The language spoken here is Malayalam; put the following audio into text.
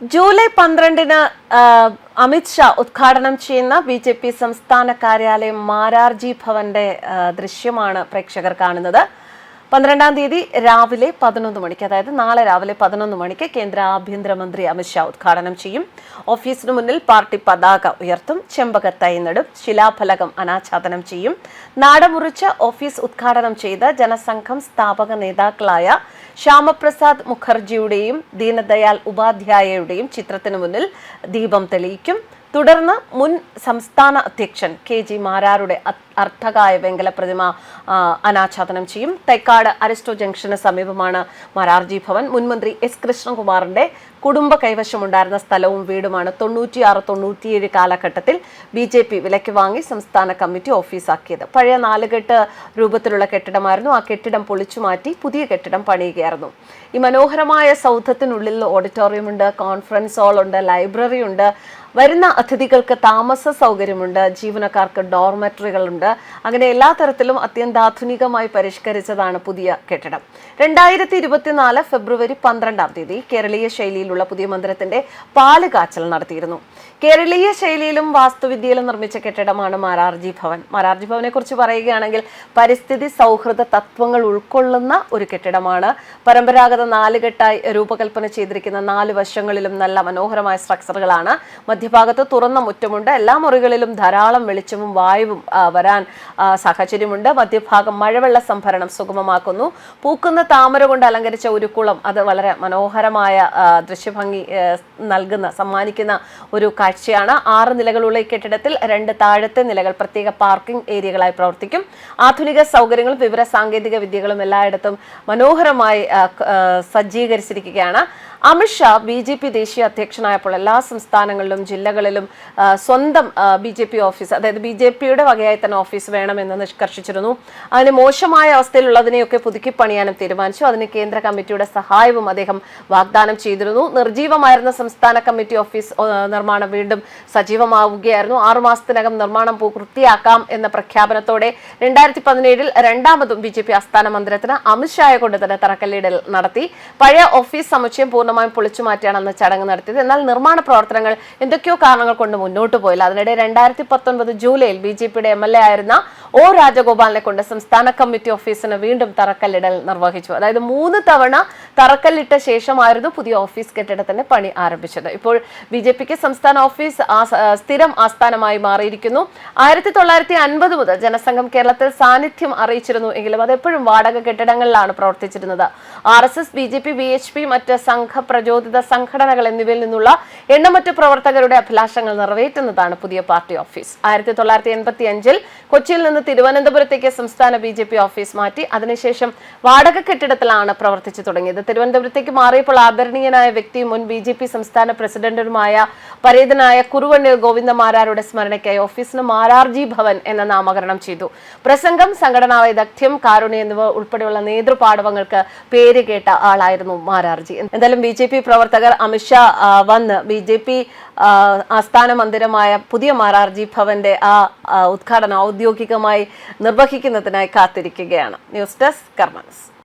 ജൂലൈ പന്ത്രണ്ടിന് അമിത്ഷാ ഉദ്ഘാടനം ചെയ്യുന്ന ബി ജെ പി സംസ്ഥാന കാര്യാലയം മാരാർജി ഭവന്റെ ദൃശ്യമാണ് പ്രേക്ഷകർ കാണുന്നത്. പന്ത്രണ്ടാം തീയതി രാവിലെ പതിനൊന്ന് മണിക്ക് അതായത് നാളെ രാവിലെ പതിനൊന്ന് മണിക്ക് കേന്ദ്ര ആഭ്യന്തരമന്ത്രി അമിത് ഷാ ഉദ്ഘാടനം ചെയ്യും. ഓഫീസിന് മുന്നിൽ പാർട്ടി പതാക ഉയർത്തും ചെമ്പകത്തൈ നടും ശിലാഫലകം അനാച്ഛാദനം ചെയ്യും. നാടമുറിച്ച് ഓഫീസ് ഉദ്ഘാടനം ചെയ്ത ജനസംഘം സ്ഥാപക നേതാക്കളായ ശ്യാമപ്രസാദ് മുഖർജിയുടെയും ദീനദയാൽ ഉപാധ്യായയുടെയും ചിത്രത്തിന് മുന്നിൽ ദീപം തെളിയിക്കും. തുടർന്ന് മുൻ സംസ്ഥാന അധ്യക്ഷൻ കെ ജി മാരാരുടെ അർത്ഥകായ വെങ്കല പ്രതിമ അനാച്ഛാദനം ചെയ്യും. തൈക്കാട് അരിസ്റ്റോ ജംഗ്ഷന് സമീപമാണ് മാരാർജി ഭവൻ. മുൻമന്ത്രി എസ് കൃഷ്ണകുമാറിന്റെ കുടുംബ കൈവശമുണ്ടായിരുന്ന സ്ഥലവും വീടുമാണ് തൊണ്ണൂറ്റിയാറ് തൊണ്ണൂറ്റിയേഴ് കാലഘട്ടത്തിൽ ബി ജെ പി വിലയ്ക്ക് വാങ്ങി സംസ്ഥാന കമ്മിറ്റി ഓഫീസാക്കിയത്. പഴയ നാലുകെട്ട് രൂപത്തിലുള്ള കെട്ടിടമായിരുന്നു. ആ കെട്ടിടം പൊളിച്ചു മാറ്റി പുതിയ കെട്ടിടം പണിയുകയായിരുന്നു. ഈ മനോഹരമായ സൗധത്തിനുള്ളിൽ ഓഡിറ്റോറിയം ഉണ്ട് കോൺഫറൻസ് ഹാൾ ഉണ്ട് ലൈബ്രറി ഉണ്ട് വരുന്ന അതിഥികൾക്ക് താമസ സൗകര്യമുണ്ട് ജീവനക്കാർക്ക് ഡോർമെറ്ററികളുണ്ട് അങ്ങനെ എല്ലാ തരത്തിലും അത്യന്താധുനികമായി പരിഷ്കരിച്ചതാണ് പുതിയ കെട്ടിടം. രണ്ടായിരത്തി ഇരുപത്തിനാല് ഫെബ്രുവരി പന്ത്രണ്ടാം തീയതി കേരളീയ ശൈലിയിലുള്ള പുതിയ മന്ദിരത്തിന്റെ പാൽ കാച്ചൽ നടത്തിയിരുന്നു. കേരളീയ ശൈലിയിലും വാസ്തുവിദ്യയിലും നിർമ്മിച്ച കെട്ടിടമാണ് മാരാർജി ഭവൻ. മാരാർജി ഭവനെ കുറിച്ച് പറയുകയാണെങ്കിൽ പരിസ്ഥിതി സൗഹൃദ തത്വങ്ങൾ ഉൾക്കൊള്ളുന്ന ഒരു കെട്ടിടമാണ്. പരമ്പരാഗത നാലുകെട്ടായി രൂപകൽപ്പന ചെയ്തിരിക്കുന്ന നാല് വശങ്ങളിലും നല്ല മനോഹരമായ സ്ട്രക്ചറുകളാണ് മധ്യഭാഗത്ത് തുറന്ന മുറ്റമുണ്ട്. എല്ലാ മുറികളിലും ധാരാളം വെളിച്ചവും വായുവും വരാൻ സാഹചര്യമുണ്ട്. മധ്യഭാഗം മഴവെള്ള സംഭരണം സുഗമമാക്കുന്നു. പൂക്കുന്ന താമര കൊണ്ട് അലങ്കരിച്ച ഒരു കുളം അത് വളരെ മനോഹരമായ ദൃശ്യഭംഗി നൽകുന്ന സമ്മാനിക്കുന്ന ഒരു കാഴ്ചയാണ്. ആറ് നിലകളുള്ള ഈ കെട്ടിടത്തിൽ രണ്ട് താഴത്തെ നിലകൾ പ്രത്യേക പാർക്കിംഗ് ഏരിയകളായി പ്രവർത്തിക്കും. ആധുനിക സൗകര്യങ്ങളും വിവര സാങ്കേതിക വിദ്യകളും എല്ലായിടത്തും മനോഹരമായി സജ്ജീകരിച്ചിരിക്കുകയാണ്. അമിത്ഷാ ബി ജെ പി ദേശീയ അധ്യക്ഷനായപ്പോൾ എല്ലാ സംസ്ഥാനങ്ങളിലും ജില്ലകളിലും സ്വന്തം ബി ജെ പി ഓഫീസ് അതായത് ബി ജെ പിയുടെ വകയായി തന്നെ ഓഫീസ് വേണമെന്ന് നിഷ്കർഷിച്ചിരുന്നു. അതിന് മോശമായ അവസ്ഥയിലുള്ളതിനെയൊക്കെ പുതുക്കി പണിയാനും തീരുമാനിച്ചു. അതിന് കേന്ദ്ര കമ്മിറ്റിയുടെ സഹായവും അദ്ദേഹം വാഗ്ദാനം ചെയ്തിരുന്നു. നിർജീവമായിരുന്ന സംസ്ഥാന കമ്മിറ്റി ഓഫീസ് നിർമ്മാണം വീണ്ടും സജീവമാവുകയായിരുന്നു. ആറുമാസത്തിനകം നിർമ്മാണം പൂർത്തിയാക്കാം എന്ന പ്രഖ്യാപനത്തോടെ രണ്ടായിരത്തി പതിനേഴിൽ രണ്ടാമതും ബി ജെ പി ആസ്ഥാന മന്ദിരത്തിന് അമിത്ഷായെ കൊണ്ട് തന്നെ തറക്കല്ലിടൽ നടത്തി. പഴയ ഓഫീസ് സമുച്ചയം പൂർണമായും പൊളിച്ചു മാറ്റിയാണ് അന്ന് ചടങ്ങ് നടത്തിയത്. എന്നാൽ നിർമ്മാണ പ്രവർത്തനങ്ങൾ എന്തൊക്കെയോ കാരണങ്ങൾ കൊണ്ട് മുന്നോട്ട് പോയില്ല. അതിനിടെ രണ്ടായിരത്തി പത്തൊൻപത് ജൂലൈയിൽ ബി ജെ പിയുടെ എം എൽ എ ആയിരുന്ന ഒ രാജഗോപാലിനെ കൊണ്ട് സംസ്ഥാന കമ്മിറ്റി ഓഫീസിന് വീണ്ടും തറക്കല്ലിടൽ നിർവഹിച്ചു. അതായത് മൂന്ന് തവണ തറക്കല്ലിട്ട ശേഷമായിരുന്നു പുതിയ ഓഫീസ് കെട്ടിടത്തിന്റെ പണി ആരംഭിച്ചത്. ഇപ്പോൾ ബി ജെ പിക്ക് സംസ്ഥാന ഓഫീസ് സ്ഥിരം ആസ്ഥാനമായി മാറിയിരിക്കുന്നു. ആയിരത്തി തൊള്ളായിരത്തി അൻപത് മുതൽ ജനസംഘം കേരളത്തിൽ സാന്നിധ്യം അറിയിച്ചിരുന്നു എങ്കിലും അത് എപ്പോഴും വാടക കെട്ടിടങ്ങളിലാണ് പ്രവർത്തിച്ചിരുന്നത്. R S S B J P B H P മറ്റ് സംഘപ്രചോദിത സംഘടനകൾ എന്നിവയിൽ നിന്നുള്ള എണ്ണമറ്റ പ്രവർത്തകരുടെ അഭിലാഷങ്ങൾ നിറവേറ്റുന്നതാണ് പുതിയ പാർട്ടി ഓഫീസ്. ആയിരത്തി തൊള്ളായിരത്തി എൺപത്തി അഞ്ചിൽ കൊച്ചിയിൽ നിന്ന് തിരുവനന്തപുരത്തേക്ക് സംസ്ഥാന ബി ഓഫീസ് മാറ്റി. അതിനുശേഷം വാടക കെട്ടിടത്തിലാണ് പ്രവർത്തിച്ചു തുടങ്ങിയത്. തിരുവനന്തപുരത്തേക്ക് മാറിയപ്പോൾ ആദരണീയനായ വ്യക്തി മുൻ ബി സംസ്ഥാന പ്രസിഡന്റുമായ പരേതനായ കുറുവണ്ണൂർ ഗോവിന്ദമാരാരുടെ സ്മരണയ്ക്കായി ഓഫീസിന് മാരാർജി ഭവൻ എന്ന നാമകരണം ചെയ്തു. പ്രസംഗം സംഘടനാ വൈദഗ്ധ്യം കാരുണ്യം എന്നിവ ഉൾപ്പെടെയുള്ള നേതൃപാടവങ്ങൾക്ക് പേര് കേട്ട ആളായിരുന്നു മാരാർജി. എന്തായാലും ബി ജെ പി പ്രവർത്തകർ അമിത്ഷാ വന്ന് ബി ജെ പി ആസ്ഥാന മന്ദിരമായ പുതിയ മാരാർജി ഭവന്റെ ആ, ഉദ്ഘാടനം ഔദ്യോഗികമായി നിർവഹിക്കുന്നതിനായി കാത്തിരിക്കുകയാണ്. News desk കർമ്മൻസ്